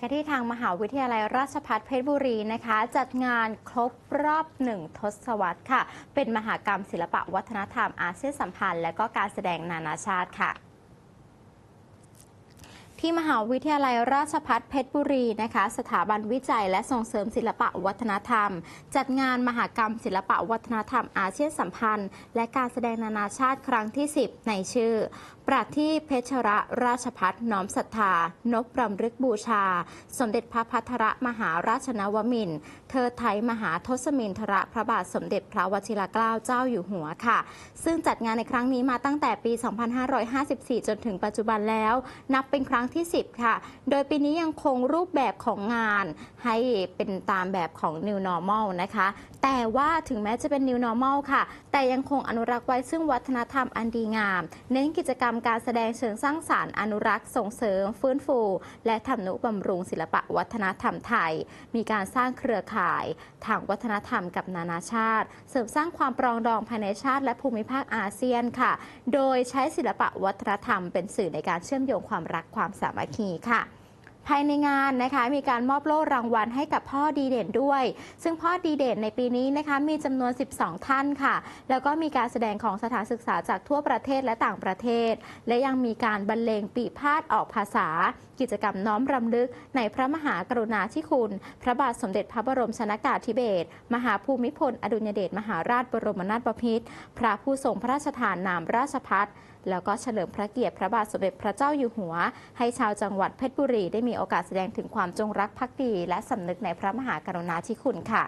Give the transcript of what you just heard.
กันที่ทางมหาวิทยาลัยราชภัฏเพชรบุรีนะคะ จัดงานครบรอบหนึ่งทศวรรษค่ะ เป็นมหากรรมศิลปะวัฒนธรรมอาเซียนสัมพันธ์ และก็การแสดงนานาชาติค่ะที่มหาวิทยาลัยราชภัฏเพชรบุรีนะคะ สถาบันวิจัยและส่งเสริมศิลปะวัฒนธรรม จัดงานมหกรรมศิลปะวัฒนธรรมอาเซียนสัมพันธ์ และการแสดงนานาชาติครั้งที่ 10 ในชื่อ ประทีปเพชรราชพัฒน้อมศรัทธานกรำลึกบูชา สมเด็จพระพัทรมหาราชนวมินเธอไทยมหาทศมินทรพระบาทสมเด็จพระวชิรเกล้าเจ้าอยู่หัวค่ะ ซึ่งจัดงานในครั้งนี้มาตั้งแต่ปี 2554 จนถึงปัจจุบันแล้ว นับเป็นครั้งที่ 10 ค่ะ โดยปีนี้ยังคงรูปแบบของงานให้เป็นตามแบบของ New Normal นะคะ แต่ว่าถึงแม้จะเป็น New Normal ค่ะ แต่ยังคงอนุรักษ์ไว้ซึ่งวัฒนธรรมอันดีงาม เน้นกิจกรรมการแสดงเชิงสร้างสารรค์อนุรักษ์ส่งเสริม ฟื้นฟู และทำนุบำรุงศิลปะวัฒนธรรมไทย มีการสร้างเครือข่าย ทางวัฒนธรรมกับนานาชาติ เสริมสร้างความปรองดองภายในชาติและภูมิภาคอาเซียนค่ะ โดยใช้ศิลปะวัฒนธรรมเป็นสื่อในการเชื่อมโยงความรักความสามัคคีค่ะ ภายในงานนะคะมีการมอบโล่รางวัลให้กับพ่อดีเด่นด้วย ซึ่งพ่อดีเด่นในปีนี้นะคะมีจำนวน 12 ท่านค่ะ แล้วก็มีการแสดงของสถานศึกษาจากทั่วประเทศและต่างประเทศ และยังมีการบรรเลงปีพาดออกภาษา กิจกรรมน้อมรำลึก ในพระมหากรุณาธิคุณ พระบาทสมเด็จพระบรมชนากาธิเบศรมหาภูมิพลอดุลยเดชมหาราชบรมนาถบพิตรพระผู้ทรงพระราชทานนามราชพัฒ แล้วก็เฉลิมพระเกียรติพระบาทสมเด็จพระเจ้าอยู่หัว ให้ชาวจังหวัดเพชรบุรีได้มีโอกาสแสดงถึงความจงรักภักดี และสำนึกในพระมหากรุณาธิคุณค่ะ